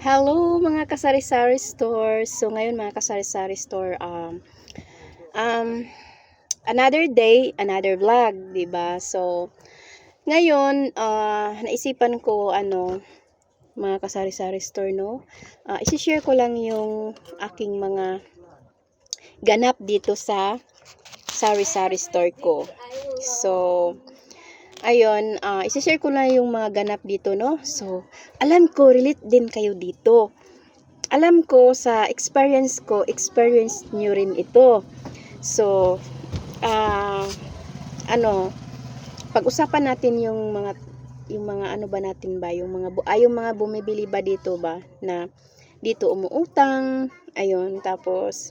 Hello mga kasari-sari store. So ngayon mga kasari-sari store, um, um, another day, another vlog, 'di ba? So ngayon, uh, naisipan ko ano, mga kasari-sari store, no? Uh, isi-share ko lang yung aking mga ganap dito sa sari-sari store ko. So, ayun, uh, isi-share ko lang yung mga ganap dito, no? So, alam ko, relate din kayo dito. Alam ko, sa experience ko, experience nyo rin ito. So, uh, ano, pag-usapan natin yung mga yung mga ano ba natin ba yung mga ay yung mga bumibili ba dito ba na dito umuutang ayun tapos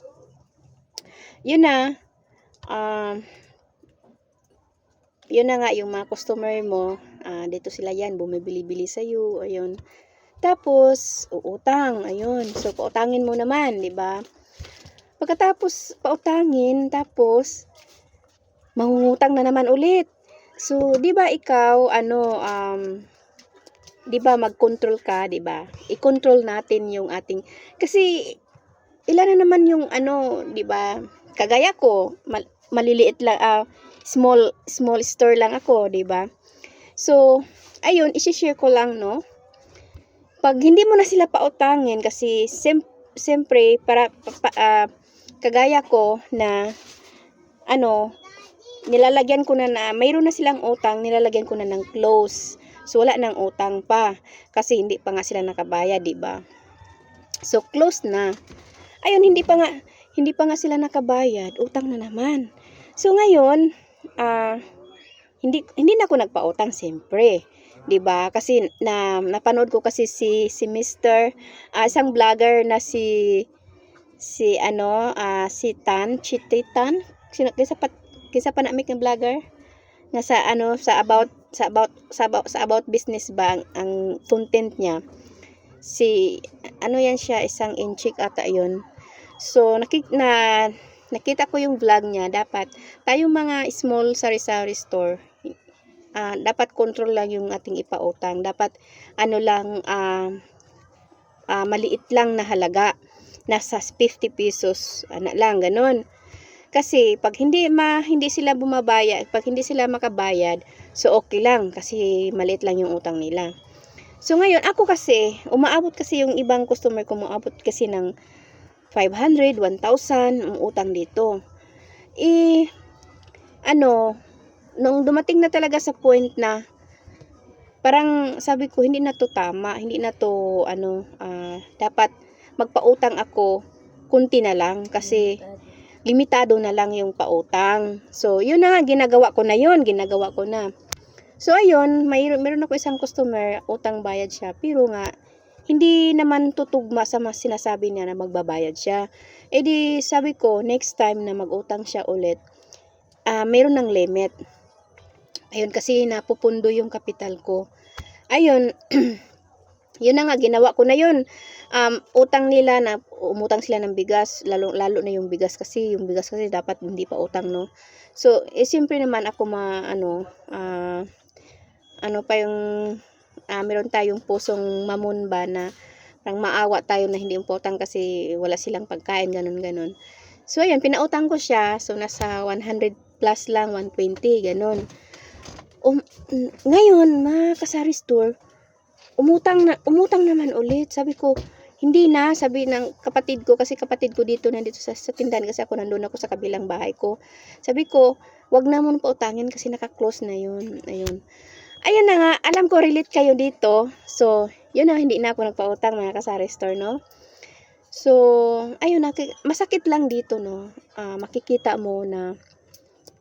yun na um uh, yun na nga yung mga customer mo uh, dito sila yan bumibili-bili sa iyo ayun. Tapos uutang ayun. So pautangin mo naman di ba? Pagkatapos pautangin tapos mangungutang na naman ulit. So di ba ikaw ano um di ba mag-control ka di ba? I-control natin yung ating kasi ilan na naman yung ano di ba? Kagaya ko mal, maliliit lang uh, small small store lang ako, 'di ba? So, ayun, i-share ko lang, no? Pag hindi mo na sila pautangin kasi sem siyempre para pa, uh, kagaya ko na ano, nilalagyan ko na na mayroon na silang utang, nilalagyan ko na ng close. So wala nang utang pa kasi hindi pa nga sila nakabayad, 'di ba? So close na. Ayun, hindi pa nga hindi pa nga sila nakabayad, utang na naman. So ngayon, uh, hindi hindi na ako nagpautang siyempre. 'Di ba? Kasi na napanood ko kasi si si Mr. Uh, isang vlogger na si si ano uh, si Tan Chititan sino kisa pa kisa pa namik ng vlogger nga sa ano sa about sa about sa about, sa about business ba ang, ang content niya si ano yan siya isang inchik ata yon so nakik na nakita ko yung vlog niya, dapat tayong mga small sari-sari store, uh, dapat control lang yung ating ipautang. Dapat ano lang, uh, uh, maliit lang na halaga. Nasa 50 pesos ano lang, ganun. Kasi pag hindi ma hindi sila bumabayad, pag hindi sila makabayad, so okay lang kasi maliit lang yung utang nila. So ngayon ako kasi umaabot kasi yung ibang customer ko umaabot kasi ng 500, 1,000 ang utang dito. Eh, ano, nung dumating na talaga sa point na parang sabi ko hindi na to tama, hindi na to ano, uh, dapat magpautang ako kunti na lang kasi limitado na lang yung pautang. So, yun na ginagawa ko na yun, ginagawa ko na. So, ayun, may, meron ako isang customer, utang bayad siya, pero nga, hindi naman tutugma sa mas sinasabi niya na magbabayad siya. E di sabi ko, next time na mag-utang siya ulit, uh, mayroon ng limit. Ayun, kasi napupundo yung kapital ko. Ayun, yun na nga, ginawa ko na yun. Um, utang nila na umutang sila ng bigas, lalo, lalo na yung bigas kasi, yung bigas kasi dapat hindi pa utang, no? So, eh, siyempre naman ako ma, ano, uh, ano pa yung uh, meron tayong pusong mamunba na parang maawa tayo na hindi important kasi wala silang pagkain, ganun, ganun. So, ayan, pinautang ko siya. So, nasa 100 plus lang, 120, ganun. Um, ngayon, mga kasari store, umutang, na, umutang naman ulit. Sabi ko, hindi na, sabi ng kapatid ko, kasi kapatid ko dito, nandito sa, sa tindahan, kasi ako nandun ako sa kabilang bahay ko. Sabi ko, wag na mo pautangin kasi naka-close na yun. Ayun ayun na nga, alam ko relate kayo dito. So, yun na, hindi na ako nagpautang mga kasari store, no? So, ayun na, masakit lang dito, no? Uh, makikita mo na,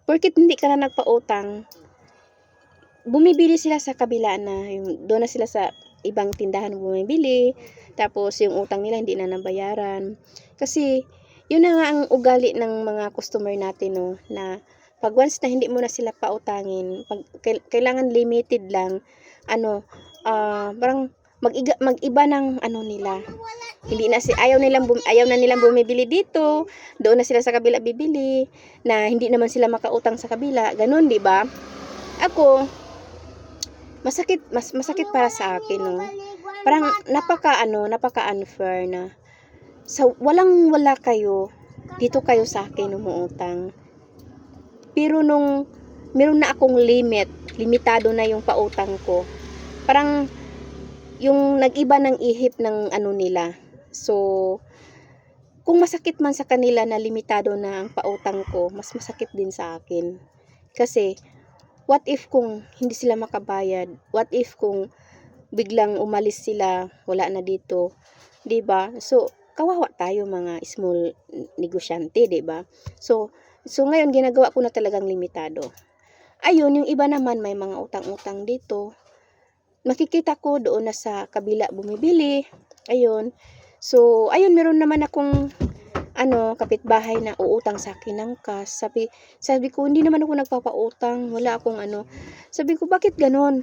porkit hindi ka na nagpautang, bumibili sila sa kabila na, yung, doon na sila sa ibang tindahan bumibili, tapos yung utang nila hindi na nabayaran. Kasi, yun na nga ang ugali ng mga customer natin, no? Na, pag once na hindi mo na sila pautangin, pag, kailangan limited lang, ano, uh, parang mag-iba, mag-iba ng ano nila. Hindi na si ayaw nilang bum, ayaw na nilang bumibili dito, doon na sila sa kabila bibili na hindi naman sila makautang sa kabila. Ganun, 'di ba? Ako masakit mas masakit para sa akin, no. parang napaka ano, napaka unfair na sa walang wala kayo, dito kayo sa akin umuutang. Pero nung meron na akong limit, limitado na yung pautang ko. Parang yung nag-iba ng ihip ng ano nila. So, kung masakit man sa kanila na limitado na ang pautang ko, mas masakit din sa akin. Kasi, what if kung hindi sila makabayad? What if kung biglang umalis sila, wala na dito? 'Di ba So, kawawa tayo mga small negosyante, 'di ba So, so ngayon ginagawa ko na talagang limitado. Ayun, yung iba naman may mga utang-utang dito. Makikita ko doon na sa kabila bumibili. Ayun. So, ayun, meron naman akong ano, kapitbahay na uutang sa akin ng cash. Sabi, sabi ko, hindi naman ako nagpapautang. Wala akong ano. Sabi ko, bakit ganon?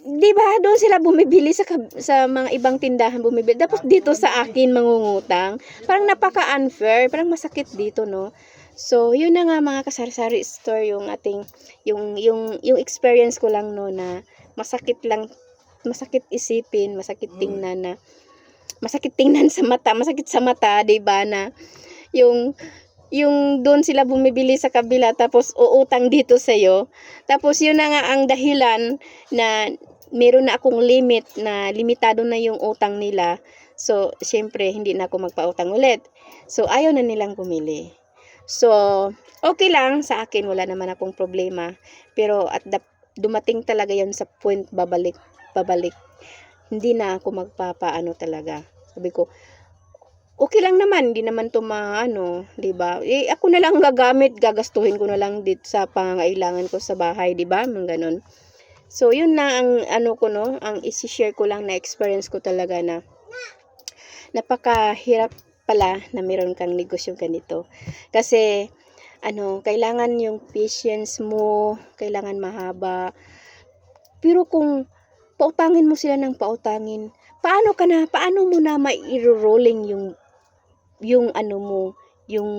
Di ba, doon sila bumibili sa, sa mga ibang tindahan bumibili. Tapos dito sa akin mangungutang. Parang napaka-unfair. Parang masakit dito, no? So, yun na nga mga kasari-sari store yung ating, yung, yung, yung experience ko lang, no, na masakit lang, masakit isipin, masakit tingnan na, masakit tingnan sa mata, masakit sa mata, 'di ba na yung yung doon sila bumibili sa kabila tapos uutang dito sa iyo. Tapos yun na nga ang dahilan na meron na akong limit na limitado na yung utang nila. So, syempre hindi na ako magpautang ulit. So, ayaw na nilang bumili. So, okay lang sa akin, wala naman akong problema. Pero at the, dumating talaga yon sa point babalik, babalik. Hindi na ako magpapaano talaga. Sabi ko, okay lang naman, hindi naman to maano, 'di ba? Eh ako na lang gagamit, gagastuhin ko na lang dito sa pangangailangan ko sa bahay, 'di ba? Mga ganun. So, yun na ang ano ko no, ang i-share ko lang na experience ko talaga na napakahirap pala na meron kang negosyong ganito. Kasi, ano, kailangan yung patience mo, kailangan mahaba. Pero kung pautangin mo sila ng pautangin, paano ka na, paano mo na mai-rolling yung, yung ano mo, yung,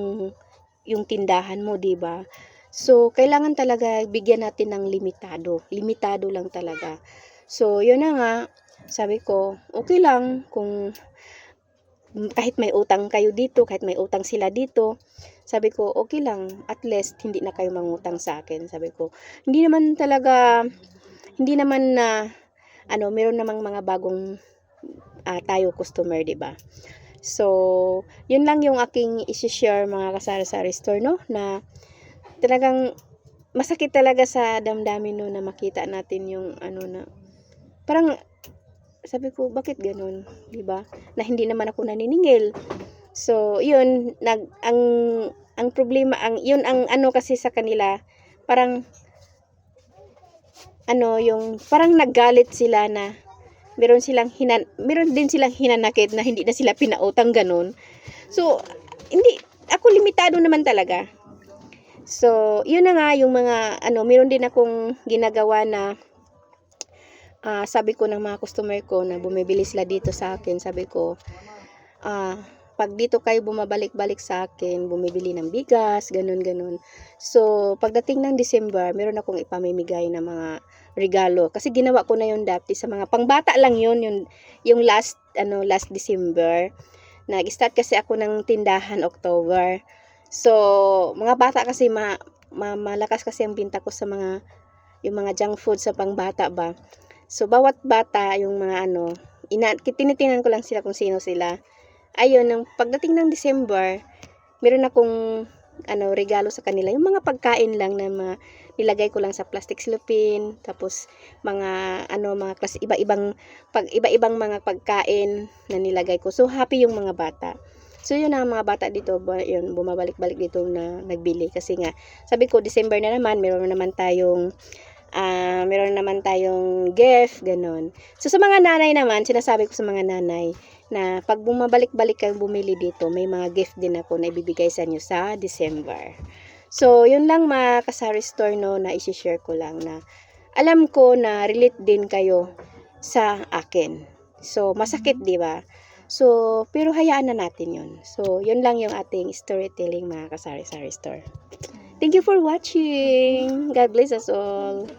yung tindahan mo, di ba? So, kailangan talaga bigyan natin ng limitado. Limitado lang talaga. So, yun na nga, sabi ko, okay lang kung kahit may utang kayo dito, kahit may utang sila dito, sabi ko, okay lang, at least hindi na kayo mangutang sa akin. Sabi ko, hindi naman talaga, hindi naman na, ano, meron namang mga bagong ah, tayo customer, di ba? So, yun lang yung aking isi-share mga kasari-sari store, no? Na talagang masakit talaga sa damdamin no na makita natin yung ano na parang sabi ko bakit ganun, 'di ba? Na hindi naman ako naniningil. So, yun nag ang ang problema ang yun ang ano kasi sa kanila parang ano yung parang naggalit sila na meron silang hinan meron din silang hinanakit na hindi na sila pinautang ganun. So, hindi ako limitado naman talaga. So, yun na nga yung mga ano, meron din akong ginagawa na ah, sabi ko ng mga customer ko na bumibili sila dito sa akin, sabi ko, ah, pag dito kayo bumabalik-balik sa akin, bumibili ng bigas, ganun ganun. So, pagdating ng December, meron akong ipamimigay na mga regalo kasi ginawa ko na yun dati sa mga pangbata lang yun, yung yung last ano last December. Nag-start kasi ako ng tindahan October. So, mga bata kasi ma, ma- malakas kasi ang binta ko sa mga yung mga junk food sa pangbata ba. So, bawat bata, yung mga ano, ina, tinitingnan ko lang sila kung sino sila. Ayun, nung pagdating ng December, meron akong ano, regalo sa kanila. Yung mga pagkain lang na mga, nilagay ko lang sa plastic cellophane, tapos mga ano, mga klase, iba-ibang pag iba-ibang mga pagkain na nilagay ko. So, happy yung mga bata. So, yun ang mga bata dito, yun, bumabalik-balik dito na nagbili. Kasi nga, sabi ko, December na naman, meron naman tayong ah meron naman tayong gift, ganun. So, sa mga nanay naman, sinasabi ko sa mga nanay, na pag bumabalik-balik kayong bumili dito, may mga gift din ako na ibibigay sa inyo sa December. So, yun lang mga kasari store no, na isi-share ko lang na alam ko na relate din kayo sa akin. So, masakit, di ba? So, pero hayaan na natin yun. So, yun lang yung ating storytelling mga kasari-sari store. Thank you for watching. God bless us all.